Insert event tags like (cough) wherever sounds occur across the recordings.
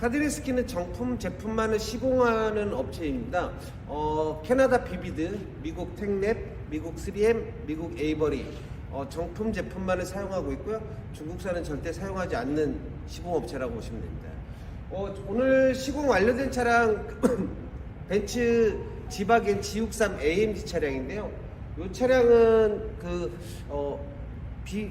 카드리스키는 정품 제품만을 시공하는 업체입니다. 어, 캐나다 비비드, 미국 텍랩, 미국 3M, 미국 에이버리 어, 정품 제품만을 사용하고 있고요. 중국산은 절대 사용하지 않는 시공 업체라고 보시면 됩니다. 어, 오늘 시공 완료된 차량 (coughs) 벤츠 지바겐 G63 AMG 차량인데요. 이 차량은 그 어, 비,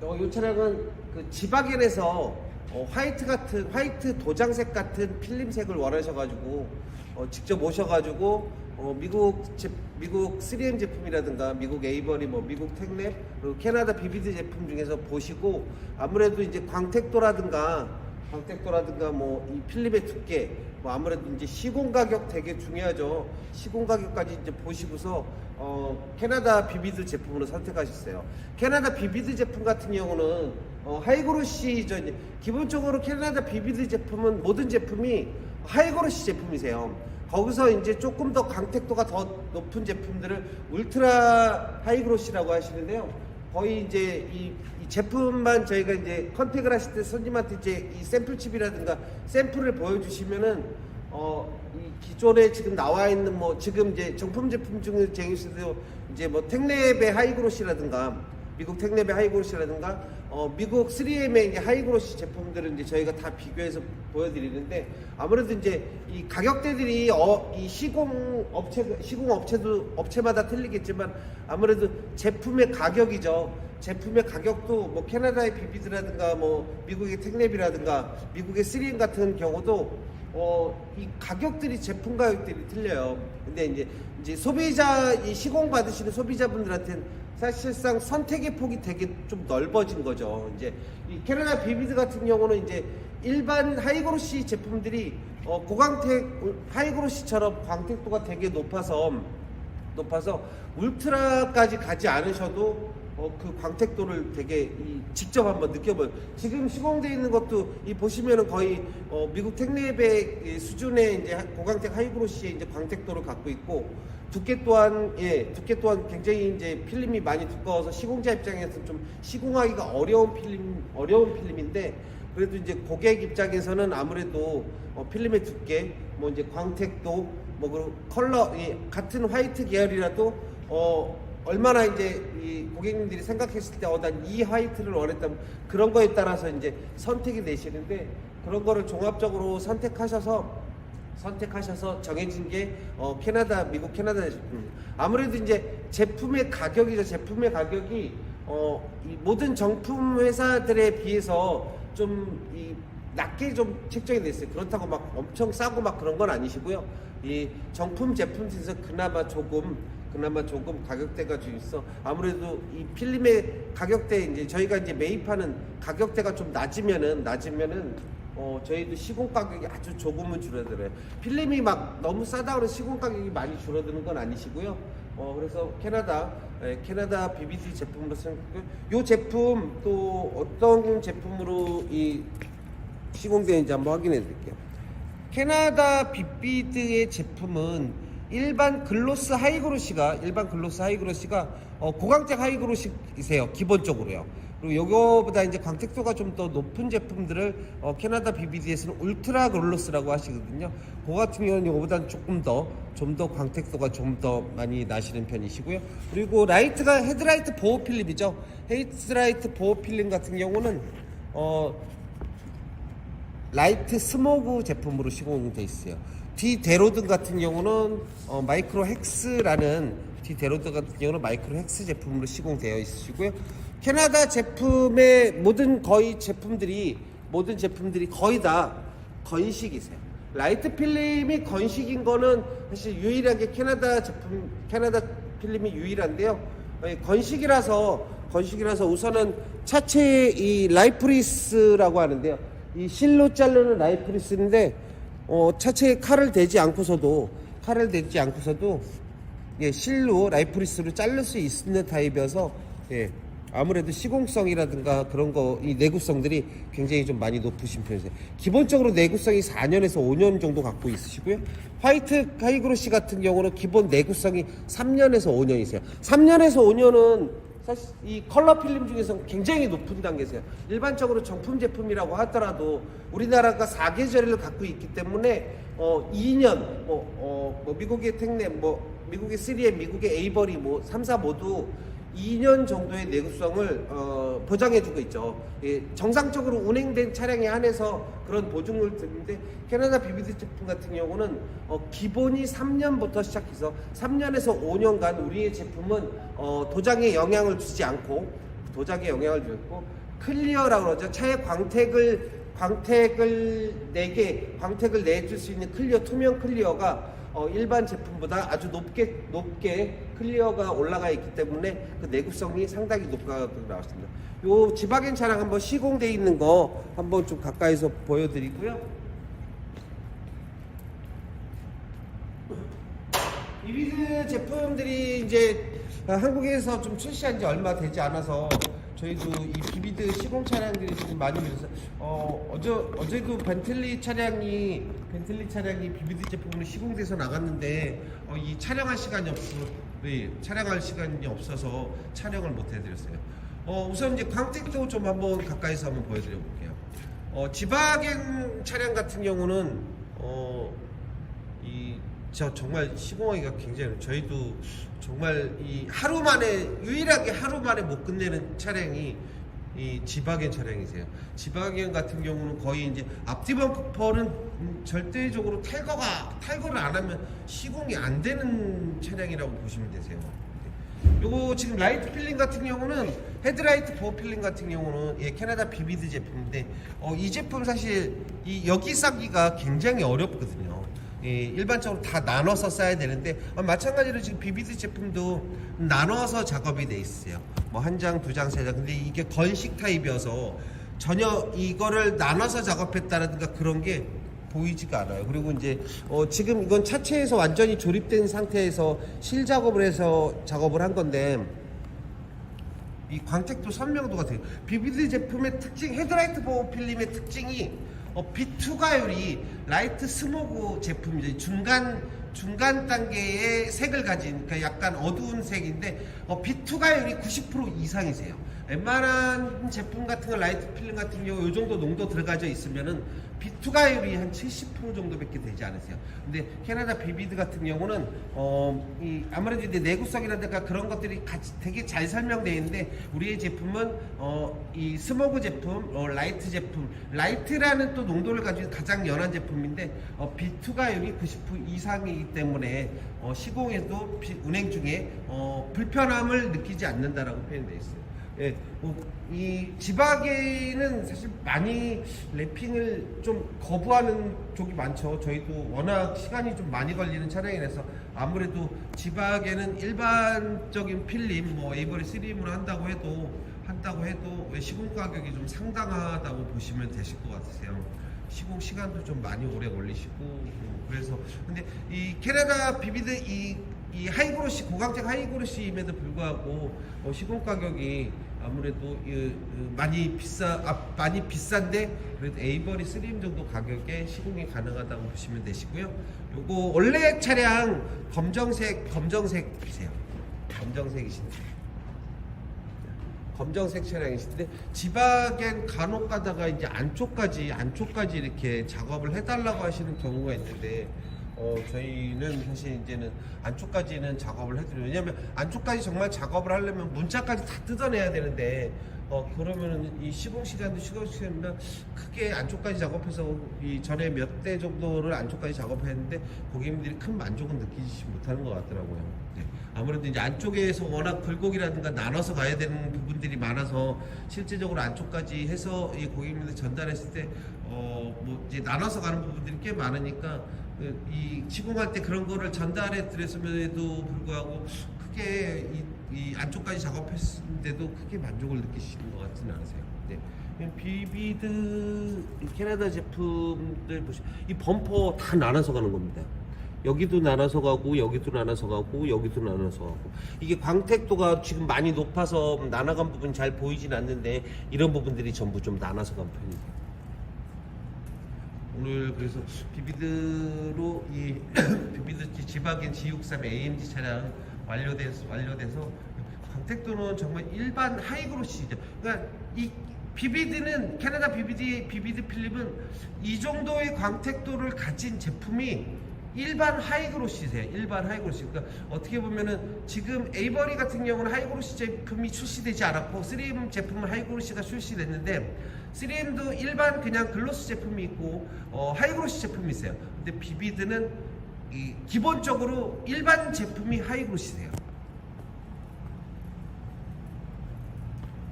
어, 이 차량은 그 지바겐에서 어, 화이트 같은 화이트 도장색 같은 필름색을 원하셔가지고 어, 직접 오셔가지고 어, 미국 제, 미국 3M 제품이라든가 미국 에이버리 뭐 미국 텍랩 그리고 캐나다 비비드 제품 중에서 보시고 아무래도 이제 광택도라든가 광택도라든가 뭐 이 필름의 두께 뭐 아무래도 이제 시공 가격 되게 중요하죠. 시공 가격까지 이제 보시고서 어 캐나다 비비드 제품으로 선택하셨어요. 캐나다 비비드 제품 같은 경우는 어 하이그로시 저 기본적으로 캐나다 비비드 제품은 모든 제품이 하이그로시 제품이세요. 거기서 이제 조금 더 강택도가 더 높은 제품들을 울트라 하이그로시라고 하시는데요. 거의 이제 이, 이 제품만 저희가 이제 컨택을 하실 때 손님한테 이제 이 샘플칩이라든가 샘플을 보여주시면은 어, 이 기존에 지금 나와 있는 뭐 지금 이제 정품 제품 중에 제휴스도 이제 뭐 텍랩의 하이그로시라든가 미국 텍랩의 하이그로시라든가 어, 미국 3M의 이제 하이그로시 제품들은 이제 저희가 다 비교해서 보여드리는데 아무래도 이제 이 가격대들이 어, 이 시공 업체 시공 업체도 업체마다 틀리겠지만 아무래도 제품의 가격이죠. 제품의 가격도 뭐 캐나다의 비비드라든가 뭐 미국의 텍랩이라든가 미국의 3M 같은 경우도 어, 이 가격들이 제품 가격들이 틀려요. 근데 이제 이제 소비자 이 시공 받으시는 소비자분들한테는 사실상 선택의 폭이 되게 좀 넓어진 거죠. 이제 이 캐나다 비비드 같은 경우는 이제 일반 하이그로시 제품들이 어, 고광택 하이그로시처럼 광택도가 되게 높아서 높아서 울트라까지 가지 않으셔도 어, 그 광택도를 되게 이 직접 한번 느껴봐요. 지금 시공되어 있는 것도 이 보시면은 거의 어, 미국 이 수준의 이제 고광택 하이그로시의 이제 광택도를 갖고 있고 두께 또한 예 두께 또한 굉장히 이제 필름이 많이 두꺼워서 시공자 입장에서 좀 시공하기가 어려운 필름 어려운 필름인데 그래도 이제 고객 입장에서는 아무래도 어, 필름의 두께 뭐 이제 광택도 뭐 그리고 컬러 이 같은 화이트 계열이라도 어 얼마나 이제 이 고객님들이 생각했을 때어난이 화이트를 원했다면 그런 거에 따라서 이제 선택이 되시는데 그런 거를 종합적으로 선택하셔서 선택하셔서 정해진 게 어, 캐나다, 미국 캐나다 제품. 아무래도 이제 제품의 가격이죠. 제품의 가격이 어, 이 모든 정품 회사들에 비해서 좀 이 낮게 좀 책정이 돼 있어요. 그렇다고 막 엄청 싸고 막 그런 건 아니시고요. 이 정품 제품 중에서 그나마 조금 그나마 조금 가격대가 좀 있어. 아무래도 이 필름의 가격대 이제 저희가 이제 매입하는 가격대가 좀 낮으면은 낮으면은 어, 저희도 시공 가격이 아주 조금은 줄어들어요. 필름이 막 너무 싸다 그래서 시공 가격이 많이 줄어드는 건 아니시고요. 어, 그래서 캐나다, 예, 캐나다 BBD 제품으로 생각했고요. 이 제품 또 어떤 제품으로 이 시공되는지 한번 확인해 드릴게요. 캐나다 빅비드의 제품은 일반 글로스 하이그로시가 일반 글로스 하이그로시가 어, 고광택 하이그로시이세요 기본적으로요. 그리고 요거보다 이제 광택도가 좀 더 높은 제품들을 어, 캐나다 BBD에서는 울트라 글로스라고 하시거든요. 그 같은 경우는 요거보다 조금 더 좀 더 광택도가 좀 더 많이 나시는 편이시고요. 그리고 라이트가 헤드라이트 보호 필름이죠. 헤드라이트 보호 필름 같은 경우는 어 라이트 스모그 제품으로 시공돼 있어요. D 대로드 같은 경우는 어, 마이크로 헥스라는 D 대로드 같은 경우는 마이크로 헥스 제품으로 시공되어 있으시고요. 캐나다 제품의 모든 거의 제품들이 모든 제품들이 거의 다 건식이세요. 라이트 필름이 건식인 거는 사실 유일하게 캐나다 제품 캐나다 필름이 유일한데요. 어, 건식이라서 건식이라서 우선은 차체 이 라이프리스라고 하는데요. 이 실로 자르는 라이프리스인데 어, 차체에 칼을 대지 않고서도 칼을 대지 않고서도 예, 실로 라이프리스로 자를 수 있는 타입이어서 예, 아무래도 시공성이라든가 그런 거 이 내구성들이 굉장히 좀 많이 높으신 편이세요. 기본적으로 내구성이 4년에서 5년 정도 갖고 있으시고요. 화이트 하이그로시 같은 경우는 기본 내구성이 3년에서 5년이세요. 3년에서 5년은 사실 이 컬러 필름 중에서 굉장히 높은 단계세요. 일반적으로 정품 제품이라고 하더라도 우리나라가 4계절을 갖고 있기 때문에 어 2년 뭐, 어, 뭐 미국의 텍넷 뭐 미국의 3M, 미국의 에이버리 뭐 3사 모두 2년 정도의 내구성을 어, 보장해주고 있죠. 예, 정상적으로 운행된 차량에 한해서 그런 보증을 드리는데 캐나다 비비드 제품 같은 경우는 어, 기본이 3년부터 시작해서 3년에서 5년간 우리의 제품은 어, 도장에 영향을 주지 않고 도장에 영향을 주고 클리어라고 그러죠. 차의 광택을 광택을 내게 광택을 내줄 수 있는 클리어 투명 클리어가 어, 일반 제품보다 아주 높게 높게 클리어가 올라가 있기 때문에 그 내구성이 상당히 높다고 나왔습니다. 요 지바겐 차량 한번 시공돼 있는 거 한번 좀 가까이서 보여드리고요. 이비드 제품들이 이제 한국에서 좀 출시한 지 얼마 되지 않아서 저희도 이 비비드 시공 차량들이 지금 많이 밀려서 어 어제 어제도 벤틀리 차량이 벤틀리 차량이 비비드 제품으로 시공돼서 나갔는데 어, 이 촬영할 시간이 없어 네, 촬영할 시간이 없어서 촬영을 못 해드렸어요. 어 우선 이제 광택도 좀 한번 가까이서 한번 보여드려 볼게요. 어 지바겐 차량 같은 경우는 어 이 저 정말 시공하기가 굉장히 저희도 정말 이 하루 만에 유일하게 하루 만에 못 끝내는 차량이 이 지바겐 차량이세요. 지바겐 같은 경우는 거의 이제 앞뒤 범퍼는 음, 절대적으로 탈거가 탈거를 안 하면 시공이 안 되는 차량이라고 보시면 되세요. 요거 지금 라이트 필링 같은 경우는 헤드라이트 보호 필링 같은 경우는 예, 캐나다 비비드 제품인데 어, 이 제품 사실 이 여기 싸기가 굉장히 어렵거든요. 예, 일반적으로 다 나눠서 써야 되는데 어, 마찬가지로 지금 비비드 제품도 나눠서 작업이 돼 있어요. 뭐 한 장, 두 장, 세 장. 근데 이게 건식 타입이어서 전혀 이거를 나눠서 작업했다라든가 그런 게 보이지가 않아요. 그리고 이제 어, 지금 이건 차체에서 완전히 조립된 상태에서 실 작업을 해서 작업을 한 건데 이 광택도 선명도가 돼요. 비비드 제품의 특징, 헤드라이트 보호 필름의 특징이 어, 비투가율이 라이트 스모그 제품이죠. 중간 중간 단계의 색을 가진 그러니까 약간 어두운 색인데 어, 비투가율이 90% 이상이세요. 웬만한 제품 같은 거 라이트 필름 같은 경우 이 정도 농도 들어가져 있으면은 비투가율이 한 70% 정도밖에 되지 않으세요. 근데 캐나다 비비드 같은 경우는 어, 이 아무래도 이제 내구성이라든가 그런 것들이 같이 되게 잘 설명되어 있는데 우리의 제품은 어, 이 스모그 제품, 어, 라이트 제품, 라이트라는 또 농도를 가지고 가장 연한 제품인데 어, 비투가율이 90% 이상이기 때문에 어, 시공에도 비- 운행 중에 어, 불편함을 느끼지 않는다라고 표현되어 있어요. 예, 뭐, 이 지박에는 사실 많이 랩핑을 좀 거부하는 쪽이 많죠. 저희도 워낙 시간이 좀 많이 걸리는 차량이라서 아무래도 지박에는 일반적인 필름, 뭐 에이버리 3M으로 한다고 해도 한다고 해도 시공 가격이 좀 상당하다고 보시면 되실 것 같으세요. 시공 시간도 좀 많이 오래 걸리시고 뭐 그래서 근데 이 캐나다 비비드 이, 이 하이그로시 고강택 하이그로시임에도 불구하고 어, 시공 가격이 아무래도 이, 이, 많이 비싸 아, 많이 비싼데 그래도 에이버리 3M 정도 가격에 시공이 가능하다고 보시면 되시고요. 요거 원래 차량 검정색 검정색이세요. 검정색이신데 검정색 차량이신데 지박엔 간혹 가다가 이제 안쪽까지 안쪽까지 이렇게 작업을 해달라고 하시는 경우가 있는데 어 저희는 사실 이제는 안쪽까지는 작업을 해드려요 왜냐면 안쪽까지 정말 작업을 하려면 문짝까지 다 뜯어내야 되는데 어 그러면은 이 시공 시간도 시공 시간보다 크게 안쪽까지 작업해서 이 전에 몇 대 정도를 안쪽까지 작업했는데 고객님들이 큰 만족은 느끼지 못하는 것 같더라고요. 네. 아무래도 이제 안쪽에서 워낙 굴곡이라든가 나눠서 가야 되는 부분들이 많아서 실제적으로 안쪽까지 해서 이 고객님들 전달했을 때 어 뭐 이제 나눠서 가는 부분들이 꽤 많으니까 그 이 시공할 때 그런 거를 전달해 드렸음에도 불구하고 크게 이, 이 안쪽까지 작업했는데도 크게 만족을 느끼시는 것 같지는 않으세요. 네. 비비드 이 캐나다 제품들 보시 이 범퍼 다 나눠서 가는 겁니다. 여기도 나눠서 가고 여기도 나눠서 가고 여기도 나눠서 가고 이게 광택도가 지금 많이 높아서 나눠간 부분 잘 보이진 않는데 이런 부분들이 전부 좀 나눠서 간 편이에요. 오늘 그래서 비비드로 이 (coughs) 비비드 지박인 G63 AMG 차량 완료돼서 완료돼서 광택도는 정말 일반 하이그로시죠. 그러니까 이 비비드는 캐나다 비비드 비비드 필름은 이 정도의 광택도를 가진 제품이 일반 하이그로시세요. 일반 하이그로시. 그러니까 어떻게 보면은 지금 에이버리 같은 경우는 하이그로시 제품이 출시되지 않았고 3M 제품은 하이그로시가 출시됐는데 3M도 일반 그냥 글로스 제품이 있고 어, 하이그로시 제품이 있어요. 근데 비비드는 이 기본적으로 일반 제품이 하이그로시세요.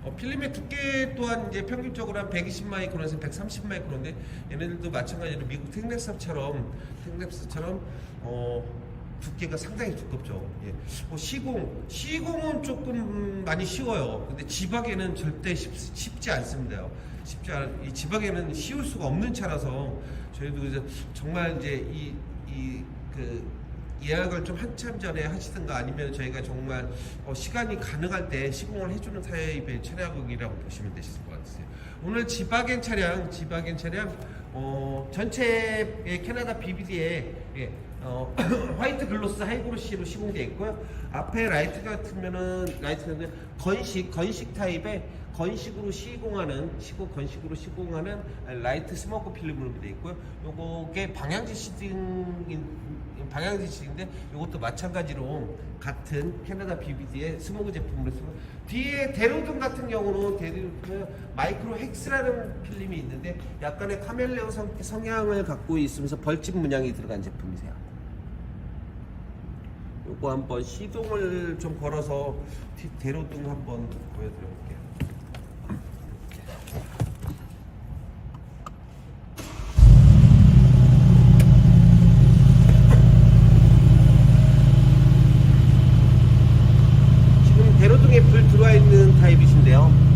어, 필름의 두께 또한 이제 평균적으로 한 120마이크론에서 130마이크론인데 얘네들도 마찬가지로 미국 텍렉스처럼 텍렉스처럼 어, 두께가 상당히 두껍죠. 예. 뭐 시공 시공은 조금 많이 쉬워요. 근데 지박에는 절대 쉽, 쉽지 않습니다. 쉽지 않, 이 지박에는 쉬울 수가 없는 차라서 저희도 이제 정말 이제 이 이그 예약을 좀 한참 전에 하시든가 아니면 저희가 정말 어, 시간이 가능할 때 시공을 해주는 타입의 차량이라고 보시면 되실 것 같으세요. 오늘 지바겐 차량, 지바겐 차량 어, 전체의 캐나다 BBD에 예, 어, (coughs) 화이트 글로스 하이그로시로 시공되어 있고요. 앞에 라이트 같으면은 라이트는 건식 건식 타입의 건식으로 시공하는 시공 건식으로 시공하는 라이트 스모크 필름으로 되어 있고요. 요거게 방향지 시딩 방향지 시딩인데 이것도 마찬가지로 같은 캐나다 BBD의 스모그 제품으로 쓰고 뒤에 대로등 같은 경우는 대로등 마이크로 헥스라는 필름이 있는데 약간의 카멜레온 성, 성향을 갖고 있으면서 벌집 문양이 들어간 제품이세요. 요거 한번 시동을 좀 걸어서 뒤- 대로등 한번 보여드려 볼게요. 지금 대로등에 불 들어와 있는 타입이신데요.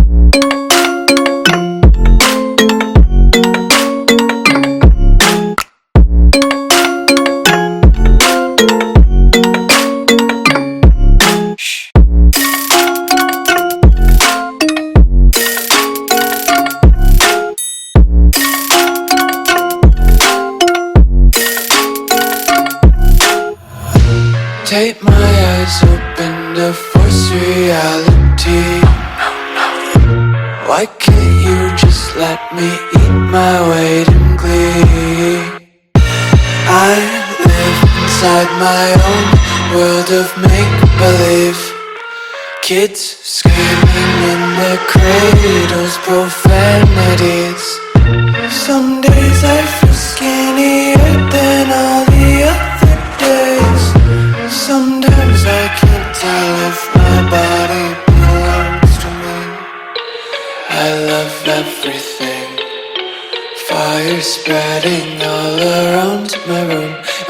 Thank you. My own world of make believe. Kids screaming in their cradles, profanities. Some days I feel skinnier than all the other days. Sometimes I can't tell if my body belongs to me. I love everything. Fire spreading all around my room.